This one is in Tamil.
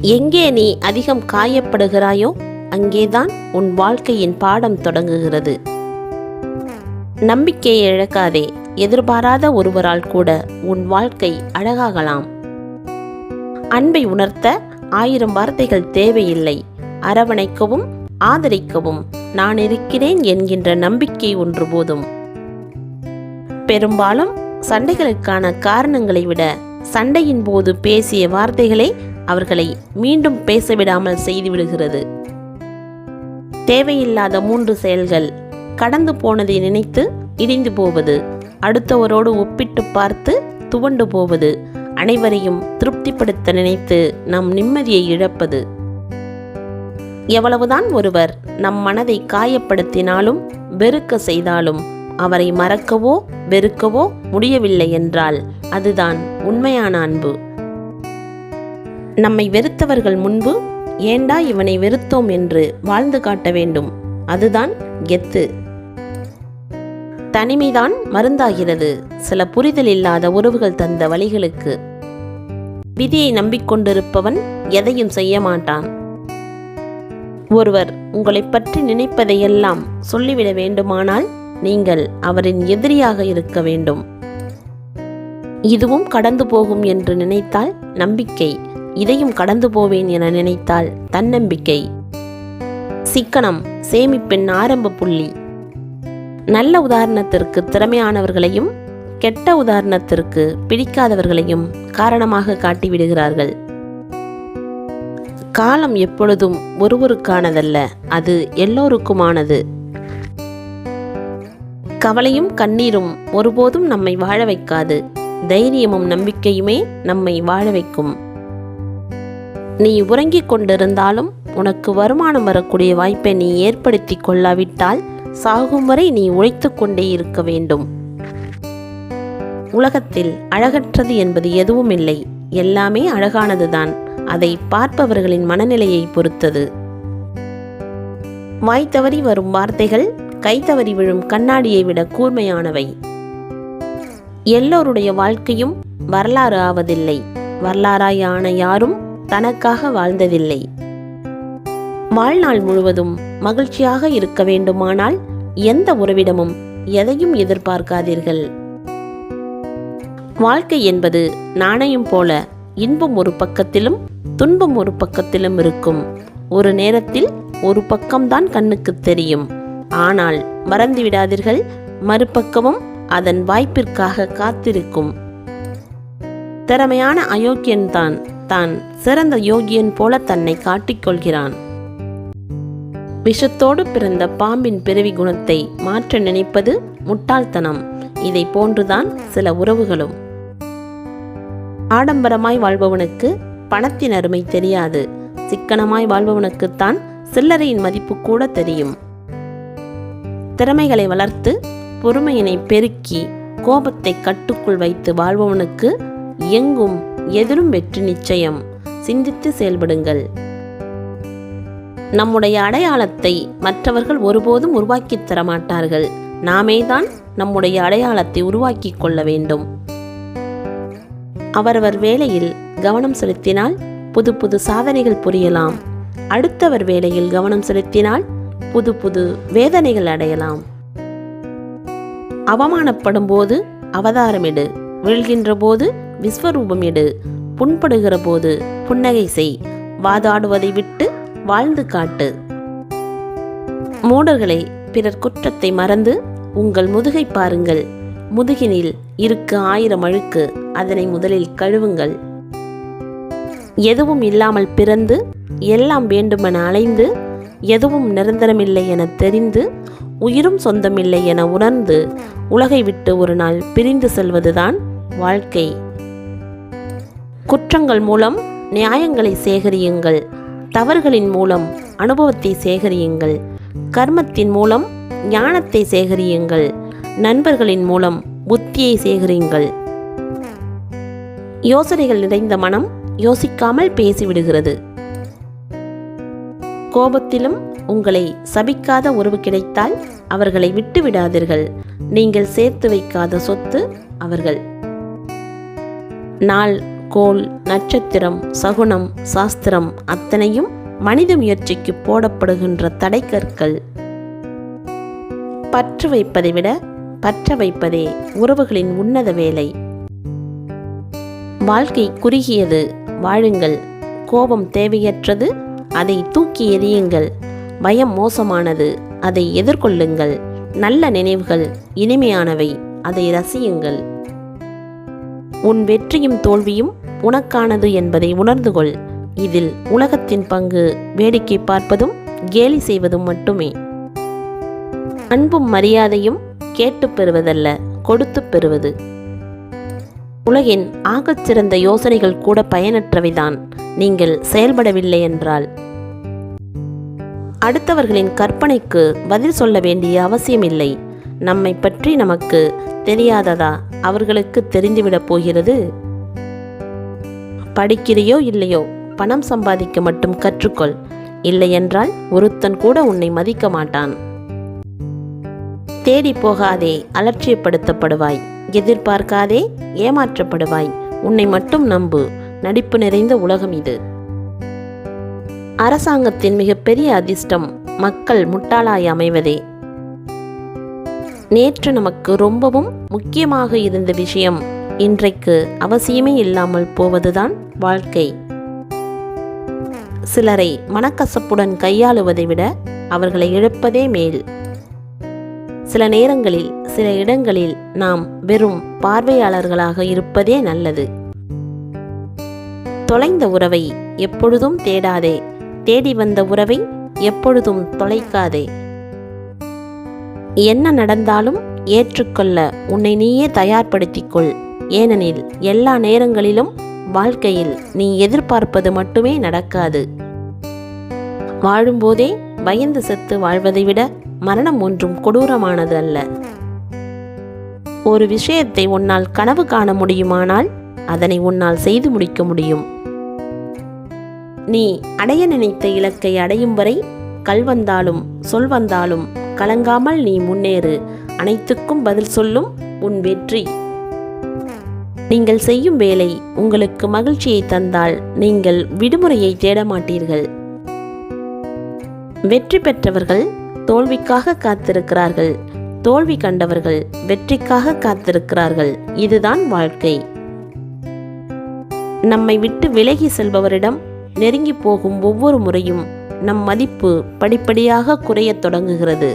எங்கே நீ அதிகம் காயப்படுகிறாயோ அங்கேதான் உன் வாழ்க்கையின் பாடம் தொடங்குகிறது. நம்பிக்கையை இழக்காதே எதிர்பாராத ஒருவரால் கூட உன் வாழ்க்கை அழகாகலாம். அன்பை உணர்த்த ஆயிரம் வார்த்தைகள் தேவையில்லை. அரவணைக்கவும் ஆதரிக்கவும் நான் இருக்கிறேன் என்கின்ற நம்பிக்கை ஒன்று போதும். பெரும்பாலும் சண்டைகளுக்கான காரணங்களை விட சண்டையின் போது பேசிய வார்த்தைகளே அவர்களை மீண்டும் பேசவிடாமல் செய்துவிடுகிறது தேவையில்லாத மூன்று செயல்கள் கடந்து போனதை நினைத்து இடிந்து போவது அடுத்தவரோடு ஒப்பிட்டு பார்த்து துவண்டு போவது அனைவரையும் திருப்திப்படுத்த நினைத்து நம் நிம்மதியை இழப்பது. எவ்வளவுதான் ஒருவர் நம் மனதை காயப்படுத்தினாலும் வெறுக்க செய்தாலும் அவரை மறக்கவோ வெறுக்கவோ முடியவில்லை என்றால் அதுதான் உண்மையான அன்பு. நம்மை வெறுத்தவர்கள் முன்பு ஏண்டா இவனை வெறுத்தோம் என்று வாழ்ந்து காட்ட வேண்டும்? அதுதான் கெத்து. தனிமைதான் மருந்தாகிறது. சில புரிதல் இல்லாத உறவுகள் தந்த வழிகளுக்கு. விதியை நம்பிக்கொண்டிருப்பவன் எதையும் செய்ய மாட்டான். ஒருவர் உங்களை பற்றி நினைப்பதையெல்லாம் சொல்லிவிட வேண்டுமானால் நீங்கள் அவரின் எதிரியாக இருக்க வேண்டும். இதுவும் கடந்து போகும் என்று நினைத்தால் நம்பிக்கை. இதையும் கடந்து போவேன் என நினைத்தால் தன்னம்பிக்கை. சிக்கனம் சேமிப்பின் ஆரம்ப புள்ளி. நல்ல உதாரணத்திற்கு திறமையானவர்களையும் கெட்ட உதாரணத்திற்கு பிடிக்காதவர்களையும் காரணமாக காட்டிவிடுகிறார்கள். காலம் எப்பொழுதும் ஒருவருக்கானதல்ல அது எல்லோருக்குமானது. கவலையும் கண்ணீரும் ஒருபோதும் நம்மை வாழ வைக்காது. தைரியமும் நம்பிக்கையுமே நம்மை வாழ வைக்கும். நீ உறங்கிக் கொண்டிருந்தாலும் உனக்கு வருமானம் வரக்கூடிய வாய்ப்பை நீ ஏற்படுத்தி கொள்ளாவிட்டால் சாகும் வரை நீ உழைத்து கொண்டே இருக்க வேண்டும். உலகத்தில் அழகற்றது என்பது எதுவும் இல்லை. எல்லாமே அழகானதுதான். அதை பார்ப்பவர்களின் மனநிலையை பொறுத்தது. வாய் தவறி வரும் வார்த்தைகள் கை தவறி விழும் கண்ணாடியை விட கூர்மையானவை. எல்லோருடைய வாழ்க்கையும் வரலாறு ஆவதில்லை. வரலாறாயான யாரும் தனக்காக வாழ்ந்ததில்லை. வாழ்நாள் முழுவதும் மகிழ்ச்சியாக இருக்க வேண்டுமானால் எந்த உறவிடமும் எதையும் எதிர்பார்க்காதீர்கள். வாழ்க்கை என்பது நாணயம் போல இன்பம் ஒரு பக்கத்திலும் துன்பம் ஒரு பக்கத்திலும் இருக்கும். ஒரு நேரத்தில் ஒரு பக்கம்தான் கண்ணுக்கு தெரியும். ஆனால் மறந்து விடாதீர்கள் மறுபக்கமும் அதன் வாய்ப்பிற்காக காத்திருக்கும். திறமையான அயோக்கியன்தான் தான் சிறந்த யோகியன் போல தன்னை காட்டிக்கொள்கிறான். விஷத்தோடு பிறந்த பாம்பின் பிறவி குணத்தை மாற்ற நினைப்பது முட்டாள்தனம். இதை போன்றுதான் சில உறவுகளும். ஆடம்பரமாய் வாழ்பவனுக்கு பணத்தின் அருமை தெரியாது. சிக்கனமாய் வாழ்பவனுக்குத்தான் சில்லறையின் மதிப்பு கூட தெரியும். திறமைகளை வளர்த்து பொறுமையினை பெருக்கி கோபத்தை கட்டுக்குள் வைத்து வாழ்பவனுக்கு எங்கும் எதிரும் வெற்றி நிச்சயம். சிந்தித்து செயல்படுங்கள். நம்முடைய அடையாளத்தை மற்றவர்கள் ஒருபோதும் உருவாக்கித் தர மாட்டார்கள் நாமே தான் நம்முடைய அடையாளத்தை உருவாக்கிக் கொள்ள வேண்டும். அவரவர் வேலையில் கவனம் செலுத்தினால் புது புது சாதனைகள் புரியலாம். அடுத்தவர் வேலையில் கவனம் செலுத்தினால் புது புது வேதனைகள் அடையலாம். அவமானப்படும் போது அவதாரமிடு. வீழ்கின்ற போது விஸ்வரூபம் எடு புண்படுகிற போது புன்னகை செய். வாதாடுவதை விட்டு வாழ்ந்து காட்டு. மூடர்களை பிறர் குற்றத்தை மறந்து உங்கள் முதுகை பாருங்கள். முதுகினில் இருக்கு ஆயிரம் அழுக்கு. அதனை முதலில் கழுவுங்கள். எதுவும் இல்லாமல் பிறந்து எல்லாம் வேண்டுமென அலைந்து எதுவும் நிரந்தரமில்லை என தெரிந்து உயிரும் சொந்தமில்லை என உணர்ந்து உலகை விட்டு ஒரு நாள் பிரிந்து செல்வதுதான் வாழ்க்கை. குற்றங்கள் மூலம் நியாயங்களை சேகரியுங்கள். தவறுகளின் மூலம் அனுபவத்தை சேகரியுங்கள். கர்மத்தின் மூலம் ஞானத்தை சேகரியுங்கள். நண்பர்களின் மூலம் புத்தியை சேகரியுங்கள். யோசனைகள் நிறைந்த மனம் யோசிக்காமல் பேசிவிடுகிறது. கோபத்திலும் உங்களை சபிக்காத உறவு கிடைத்தால் அவர்களை விட்டு விடாதீர்கள் நீங்கள் சேர்த்து வைக்காத சொத்து அவர்கள். நாள் கோல் நட்சத்திரம் சகுனம் சாஸ்திரம் அத்தனையும் மனித முயற்சிக்கு போடப்படுகின்ற தடைக்கற்கள். பற்று வைப்பதை விட பற்ற வைப்பதே உறவுகளின் உன்னத வேலை. வாழ்க்கை குறுகியது வாழுங்கள். கோபம் தேவையற்றது அதை தூக்கி எறியுங்கள். பயம் மோசமானது அதை எதிர்கொள்ளுங்கள். நல்ல நினைவுகள் இனிமையானவை அதை ரசியுங்கள். உன் வெற்றியும் தோல்வியும் உனக்கானது என்பதை உணர்ந்து கொள். இதில் உலகத்தின் பங்கு வேடிக்கை பார்ப்பதும் கேலி செய்வதும் மட்டுமே. அன்பும் மரியாதையும் கேட்டுப் பெறுவதல்ல கொடுத்துப் பெறுவது. உலகின் ஆகச்சிறந்த யோசனைகள் கூட பயனற்றவைதான். நீங்கள் செயல்படவில்லை என்றால். அடுத்தவர்களின் கற்பனைக்கு பதில் சொல்ல வேண்டிய அவசியமில்லை. நம்மை பற்றி நமக்கு தெரியாததா? அவர்களுக்கு தெரிந்துவிடப் போகிறது. படிக்கிறையோ இல்லையோ பணம் சம்பாதிக்க மட்டும் கற்றுக்கொள். இல்லையென்றால் ஒருத்தன் கூட உன்னை மதிக்க மாட்டான். தேடி போகாதே அலட்சியப்படுத்தப்படுவாய். எதிர்பார்க்காதே ஏமாற்றப்படுவாய். உன்னை மட்டும் நம்பு. நடிப்பு நிறைந்த உலகம் இது. அரசாங்கத்தின் மிகப்பெரிய அதிர்ஷ்டம் மக்கள் முட்டாளாய் அமைவதே. நேற்று நமக்கு ரொம்பவும் முக்கியமாக இருந்த விஷயம் இன்றைக்கு அவசியமே இல்லாமல் போவதுதான் வாழ்க்கை. சிலரை மனக்கசப்புடன் கையாளுவதை விட அவர்களை இழப்பதே மேல். சில நேரங்களில் சில இடங்களில் நாம் வெறும் பார்வையாளர்களாக இருப்பதே நல்லது. தொலைந்த உறவை எப்பொழுதும் தேடாதே. தேடி வந்த உறவை எப்பொழுதும் தொலைக்காதே. என்ன நடந்தாலும் ஏற்றுக்கொள்ள உன்னை நீயே தயார்படுத்திக் கொள் ஏனெனில் எல்லா நேரங்களிலும் வாழ்க்கையில் நீ எதிர்பார்ப்பது மட்டுமே நடக்காது. வாழும்போதே பயந்து செத்து வாழ்வதை விட மரணம் ஒன்றும் கொடூரமானது அல்ல. ஒரு விஷயத்தை உன்னால் கனவு காண முடியுமானால் அதனை உன்னால் செய்து முடிக்க முடியும். நீ அடைய நினைத்த இலக்கை அடையும் வரை கல் வந்தாலும் சொல் வந்தாலும் கலங்காமல் நீ முன்னேறு. அனைத்துக்கும் பதில் சொல்லும் உன் வெற்றி. நீங்கள் செய்யும் வேலை உங்களுக்கு மகிழ்ச்சியை தந்தால் நீங்கள் விடுமுறையை தேட மாட்டீர்கள் வெற்றி பெற்றவர்கள் தோல்விக்காக காத்திருக்கிறார்கள். தோல்வி கண்டவர்கள் வெற்றிக்காக காத்திருக்கிறார்கள். இதுதான் வாழ்க்கை. நம்மை விட்டு விலகி செல்பவரிடம் நெருங்கி போகும் ஒவ்வொரு முறையும் நம் மதிப்பு படிப்படியாக குறையத் தொடங்குகிறது.